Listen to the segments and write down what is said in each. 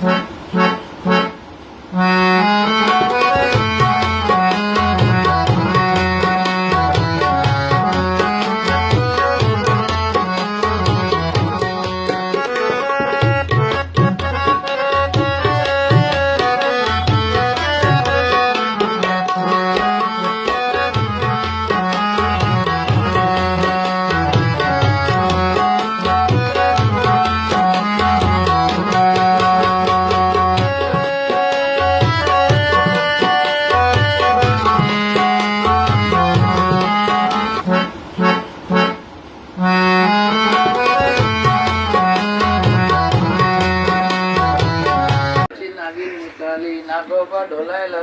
પછી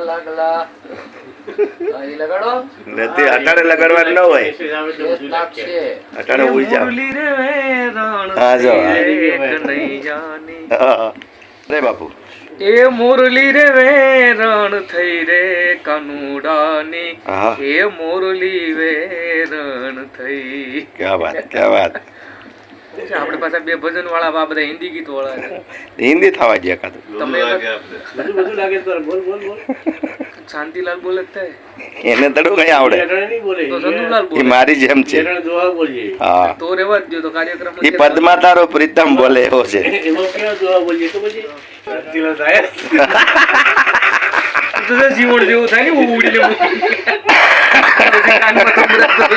લાગલા. અહીં લગાડો. નથી અટાણે લગાડવાનું ન હોય. અટાણે ઉઈ જાવ હા, જો. રે બાપુ. એ મુરલી રે વેરણ થઈ રે કનુડાની. એ મુરલી વેરણ થઈ. ક્યાં વાત ક્યા વાત. આપણે પાસે બે ભજન વાળા બા બધા હિન્દી ગીત વાળા છે. હિન્દી થવા ગયા કાં તો. તમે શાંતિલાલ બોલે જ થાય એને તડું કઈ આવડે. તો સંતુલાલ બોલે. મારી જેમ છે. હા. તો રેવા જ તો કાર્યક્રમ એ પદ્મા તારો પ્રીતમ બોલે એવો છે. તો તો જીવણ જેવું થાય ને ઉડીને જીવણ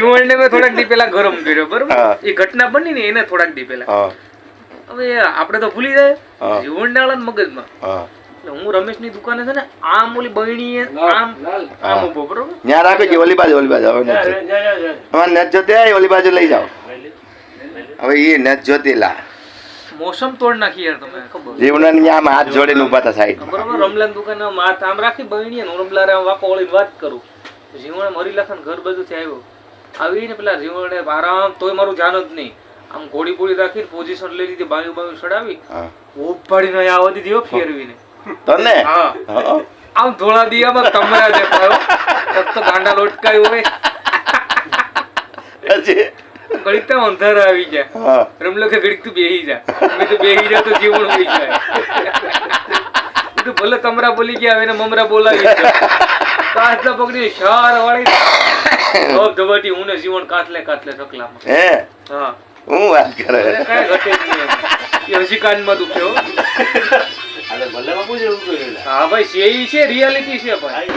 ને મેં થોડાક દી પેલા ગરમ કર્યો બરોબર? એ ઘટના બની ને એને થોડાક દી પેલા હવે આપણે તો ભૂલી જાય. હા. જીવણ ને આળા મગજમાં. હા. હું રમેશની દુકાને છે ને આમ ઓલી બહેણી આમ આમ ઊભો બરોબર? ત્યાં રાખો કે ઓલી બાજુ ઓલી બાજુ. હવે નથી. અમારે નેટ જોતી? ઓલી બાજુ લઈ જાઓ. હવે એ નેટ જોતી લા. મોસમ તોડ નાખી યાર તમે. ખબર. જીવનાની આમ હાથ જોડીને ઊભા હતા સાઈડ બરોબર રમલાન દુકાન માથ આમ રાખી બહેણી ને રમલા આમ વાકો વળીને વાત કરું. જીવણ મરી લખન ઘર બધું આવ્યો. આવીને પેલા રીંગણે આરામ તોય મારું ધ્યાન જ નહીં. આમ ઘોડી બોડી રાખીને પોઝિશન લઈ લીધી બાયું બાયું ચડાવી. ઉપાડી અહીં આવવા દીધી હો ફેરવીને. તને? હા. આમ ધોળા દિયામાં કમરા દેખાયો એક તો ગાંડા લોટકાયું હોય. પછી? ઘડીક તો અંધારા આવી ગયા. હા. રમલો કે ઘડીક તું બેહી જા મેં તો બેહી જા તો જીવણ હોઈ જાય. ભલે તમરા બોલી ગયા હવે મમરા બોલાવી કાચલા પકડી શાર વાળી ધબ ધબાટી હું ને જીવણ કાતલે કાતલે સકલામાં હે? હા. હું વાત કરે? અરે ઘટે નહીં. એ હજી કાનમાં દુખ્યો હા. ભાઈ છે? ઈ છે રિયાલિટી છે ભાઈ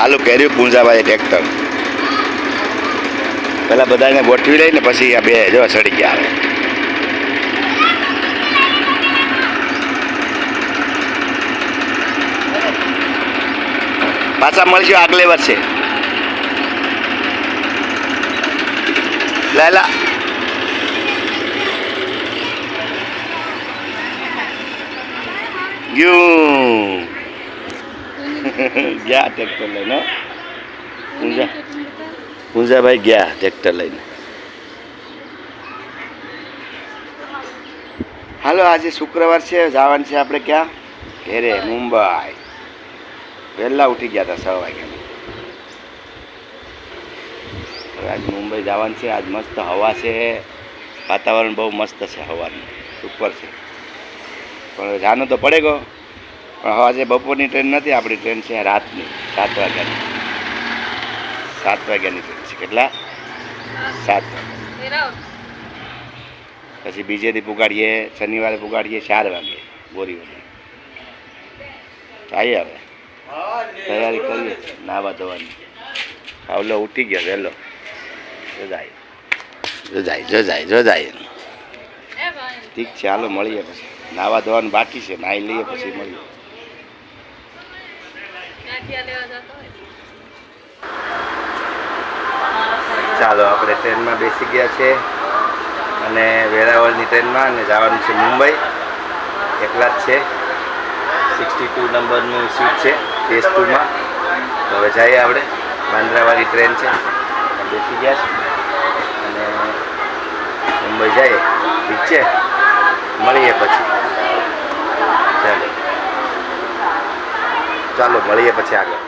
ચાલુ કર્યું પૂંજાભાઈ ટ્રેક્ટર. પેલા બધાને ગોઠવી લઈને પછી આ બે જો ચડી ગયા આવે પાછા મળશું આગલે વર્ષે. લાલા. ગયું. ગયા ટ્રેક્ટર લઈને, પૂંજા, પૂંજાભાઈ ગયા ટ્રેક્ટર લઈને. હાલો, આજે શુક્રવાર છે, જવાનું છે આપણે ક્યાં? ઘેરે, મુંબઈ. વહેલા ઉઠી ગયા હતા છ વાગ્યા આજ મુંબઈ જવાનું છે, આજ મસ્ત હવા છે. વાતાવરણ બહુ મસ્ત છે હવાનું. સુપર છે. પણ જાનો તો પડે ગયો પણ આજે બપોરની ટ્રેન નથી, આપણી ટ્રેન છે રાતની, સાત વાગ્યાની. સાત વાગ્યાની ટ્રેન છે, કેટલા? સાત. પછી પછી બીજેથી પુગાડીએ, શનિવારે પુગાડીએ, ચાર વાગે બોરીવલી આવીએ હવે. તૈયારી કરીએ. નાવા ધોવાની. આવલો ઉઠી ગયો, વહેલો. જો જાય જો જાય જો જાય જો ઠીક છે, હાલો, મળીએ પછી. નાવા ધોવાનું બાકી છે, નાહી લઈએ, પછી મળીએ. ચાલો, આપણે ટ્રેનમાં બેસી ગયા છે અને વેરાવળની ટ્રેનમાં અને જવાનું છે મુંબઈ. એકલા જ છે. સિક્સટી ટુ નંબરનું સીટ છે ફેસ ટુમાં તો હવે જઈએ આપણે. બાંદ્રાવાળી ટ્રેન છે. બેસી ગયા છે. અને મુંબઈ જઈએ. ઠીક છે? મળીએ પછી. ચાલો. ચાલો મળીએ પછી આગળ.